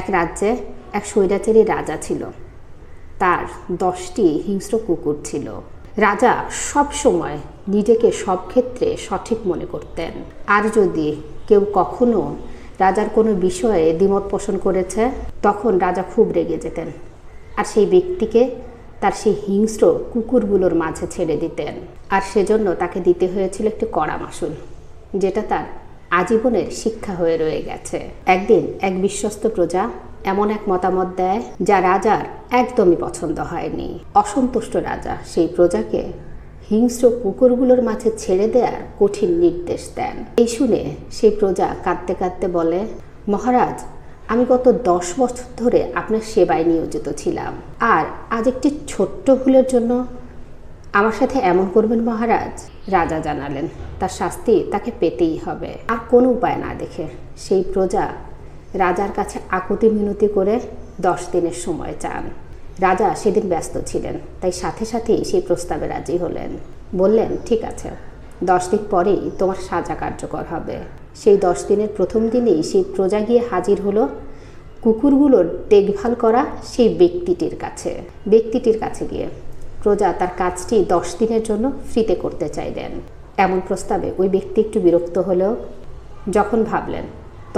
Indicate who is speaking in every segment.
Speaker 1: এক রাজ্যে এক স্বৈরাচারী রাজা ছিল। তার দশটি হিংস্র কুকুর ছিল। রাজা সব সময় নিজেকে সব ক্ষেত্রে সঠিক মনে করতেন। আর যদি কেউ কখনো রাজার কোনো বিষয়ে দ্বিমত পোষণ করেছে, তখন রাজা খুব রেগে যেতেন। আর সেই ব্যক্তিকে তার সেই হিংস্র কুকুরগুলোর মাঝে ছেড়ে দিতেন। আর সেজন্য তাকে দিতে হয়েছিল একটি কড়া মাসুল, যেটা তার আজীবনের শিক্ষা হয়ে রয়ে গেছে। একদিন এক বিশ্বস্ত প্রজা এমন এক মতামত দেয়, যা রাজার একদমই পছন্দ হয়নি। অসন্তুষ্ট রাজা সেই প্রজাকে হিংস্র কুকুরগুলোর মাঝে ছেড়ে দেওয়ার কঠিন নির্দেশ দেন। এই শুনে সেই প্রজা কাঁদতে কাঁদতে বলে, মহারাজ, আমি গত দশ বছর ধরে আপনার সেবায় নিয়োজিত ছিলাম। আর আজ একটি ছোট্ট ভুলের জন্য আমার সাথে এমন করবেন মহারাজ? রাজা জানালেন, তার শাস্তি তাকে পেতেই হবে। আর কোনো উপায় না দেখে সেই প্রজা রাজার কাছে আকুতি মিনতি করে দশ দিনের সময় চান রাজা সেদিন ব্যস্ত ছিলেন, তাই সাথে সাথেই সেই প্রস্তাবে রাজি হলেন। বললেন, ঠিক আছে, দশ দিন পরেই তোমার সাজা কার্যকর হবে। সেই দশ দিনের প্রথম দিনেই সেই প্রজা গিয়ে হাজির হলো কুকুরগুলোর দেখভাল করা সেই ব্যক্তিটির কাছে। ব্যক্তিটির কাছে গিয়ে প্রজা তার কাজটি দশ দিনের জন্য ফ্রিতে করতে চাইলেন। এমন প্রস্তাবে ওই ব্যক্তি একটু বিরক্ত হলেও যখন ভাবলেন,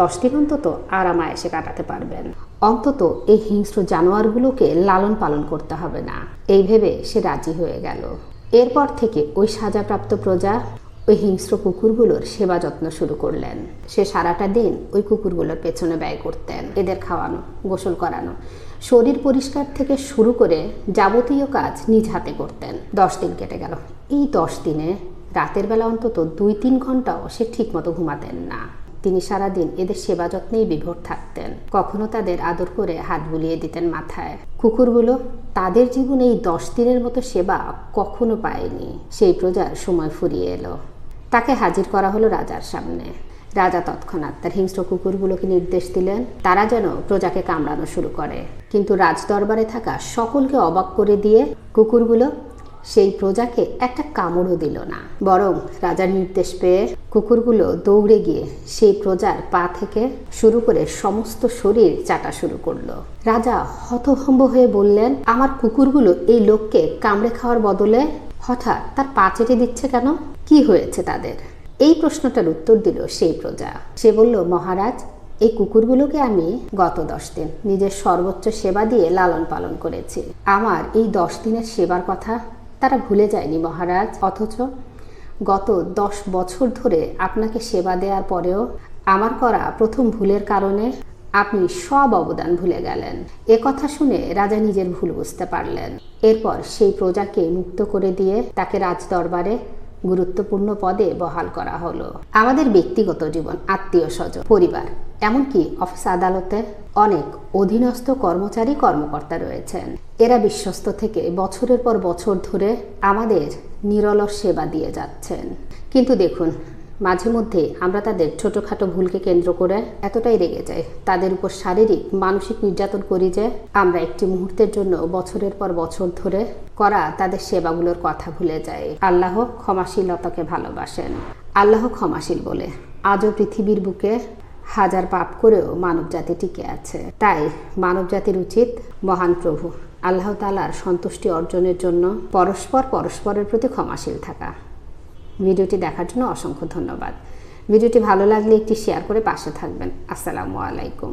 Speaker 1: দশ দিন অন্তত আরামায়েসে কাটাতে পারবেন। অন্তত এই হিংস্র জানোয়ারগুলোকে লালন পালন করতে হবে না। এই ভেবে সে রাজি হয়ে গেল। এরপর থেকে ওই সাজাপ্রাপ্ত প্রজা ওই হিংস্র কুকুরগুলোর সেবা যত্ন শুরু করলেন। সে সারাটা দিন ওই কুকুরগুলোর পেছনে ব্যয় করতেন, এদের খাওয়ানো, গোসল করানো, শরীর পরিষ্কার থেকে শুরু করে যাবতীয় কাজ নিজ হাতে করতেন। দশ দিন কেটে গেল। এই দশ দিনে রাতের বেলা অন্তত দুই তিন ঘন্টাও সে ঠিকমতো ঘুমাতেন না। তিনি সারাদিন এদের সেবা যত্নেই বিভোর থাকতেন। কখনো তাদের আদর করে হাত বুলিয়ে দিতেন মাথায়। কুকুরগুলো তাদের জীবনে এই দশ দিনের মতো সেবা কখনো পায়নি। সেই প্রজার সময় ফুরিয়ে এলো। তাকে হাজির করা হলো রাজার সামনে। রাজা তৎক্ষণাৎ তার হিংস্র কুকুরগুলোকে নির্দেশ দিলেন, তারা যেন প্রজাকে কামড়ানো শুরু করে। কিন্তু রাজ দরবারে থাকা সকলকে অবাক করে দিয়ে কুকুরগুলো সেই প্রজাকে একটা কামড়ও দিল না। বরং রাজার নির্দেশ পেয়ে কুকুরগুলো দৌড়ে গিয়ে সেই প্রজার পা থেকে শুরু করে সমস্ত শরীর চাটা শুরু করল। রাজা হতভম্ব হয়ে বললেন, আমার কুকুরগুলো এই লোককে কামড়ে খাওয়ার বদলে হঠাৎ তার পা চেটে দিচ্ছে কেন? কি হয়েছে তাদের? এই প্রশ্নটার উত্তর দিল সেই প্রজা। সে বলল, মহারাজ, এই কুকুরগুলোকে আমি গত দশ দিন নিজের সর্বোচ্চ সেবা দিয়ে লালন পালন করেছি। আমার এই দশ দিনের সেবার কথা তারা ভুলে যায়নি, মহারাজ। অথচ গত দশ বছর ধরে আপনাকে সেবা দেওয়ার পরেও আমার করা প্রথম ভুলের কারণে আপনি সব অবদান ভুলে গেলেন। এ কথা শুনে রাজা নিজের ভুল বুঝতে পারলেন। এরপর সেই প্রজাকে মুক্ত করে দিয়ে তাকে রাজ দরবারে গুরুত্বপূর্ণ পদে বহাল করা হলো। আমাদের ব্যক্তিগত জীবন, আত্মীয় স্বজন, পরিবার, এমনকি অফিস আদালতে অনেক অধীনস্থ কর্মচারী কর্মকর্তা রয়েছেন। এরা বিশ্বস্ত থেকে বছরের পর বছর ধরে আমাদের নিরলস সেবা দিয়ে যাচ্ছেন। কিন্তু দেখুন মাঝে মধ্যে আমরা তাদের ছোটোখাটো ভুলকে কেন্দ্র করে এতটাই রেগে যাই। তাদের উপর শারীরিক, মানসিক নির্যাতন করি যে আমরা একটি মুহূর্তের জন্য বছরের পর বছর ধরে করা তাদের সেবাগুলোর কথা ভুলে যাই। আল্লাহ ক্ষমাশীলতাকে ভালোবাসেন। আল্লাহ ক্ষমাশীল বলে, আজও পৃথিবীর বুকে হাজার পাপ করেও মানব জাতি টিকে আছে। তাই মানব জাতির উচিত মহান প্রভু, আল্লাহ তালার সন্তুষ্টি অর্জনের জন্য পরস্পর পরস্পরের প্রতি ক্ষমাশীল থাকা। ভিডিওটি দেখার জন্য অসংখ্য ধন্যবাদ। ভিডিওটি ভালো লাগলে একটি শেয়ার করে পাশে থাকবেন। আসসালামু আলাইকুম।